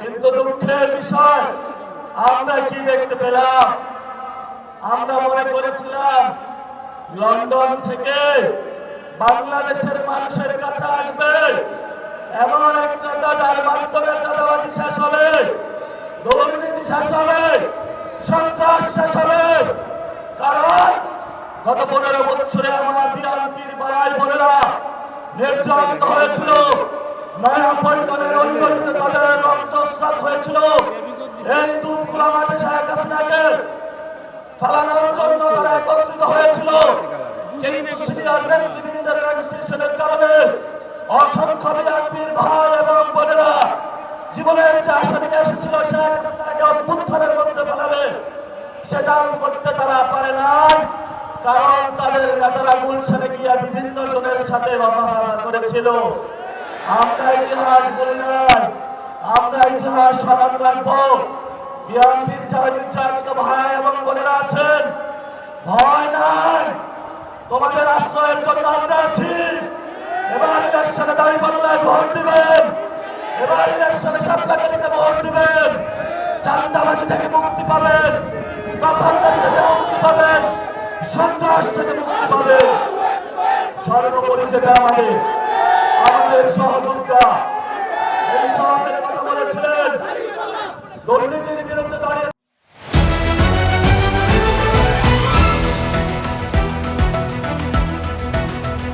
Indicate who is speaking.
Speaker 1: কিন্তু দুঃখের বিষয়, আমরা কি দেখতে পেলাম? আমরা মনে করেছিলাম, লন্ডন থেকে বাংলাদেশের মানুষের কাছে আসবে, এমন এক নেতা যার মাধ্যমে চাঁদাবাজি শেষ হবে, দুর্নীতি শেষ হবে, সন্ত্রাস শেষ হবে। কারণ গত পনেরো বছরে আমার বিএনপির ভাই বোনেরা নির্যাতিত হয়েছিল নয়া পল্টনের অলিগলিতে তাদের রক্তস্রাত হয়েছিল। এই দুধ খোলা মাঠে শেখ হাসিনাকে ফালানোর জন্য তারা একত্রিত হয়েছিল। কিন্তু সিনিয়র নেতৃবৃন্দের রেজিস্ট্রেশনের কারণে অসংখ্য বিএনপির ভাই এবং বোনেরা জীবনের যে আশা নিয়ে এসেছিল শেখ হাসিনাকে অভ্যুত্থানের মধ্যে ফেলাবে, সেটা করতে তারা পারে নাই। কারণ তাদের নেতারা গুলশানে গিয়া বিভিন্ন জনের সাথে রফা করেছিল। আমরা ইতিহাস বলি নাই। আমরা স্মরণ রাখব। বিএনপির যারা নির্যাতিত ভাই এবং বোনেরা আছেন, ভয় নাই। তোমাদের আশ্রয়ের জন্য আমরা আছি। এবার ইলেকশনে দাঁড়িয়ে পাল্লায় ভোট দিবেন। এবার ইলেকশনে সাপলাকালিতে ভোট দিবেন। চান্দাবাজি থেকে মুক্তি পাবেন। দখলদারি থেকে মুক্তি পাবেন। সন্ত্রাস থেকে মুক্তি পাবেন। সর্বোপরি যেটা আমাদের আমাদের সহযোদ্ধা বলেছিলেন দুর্নীতির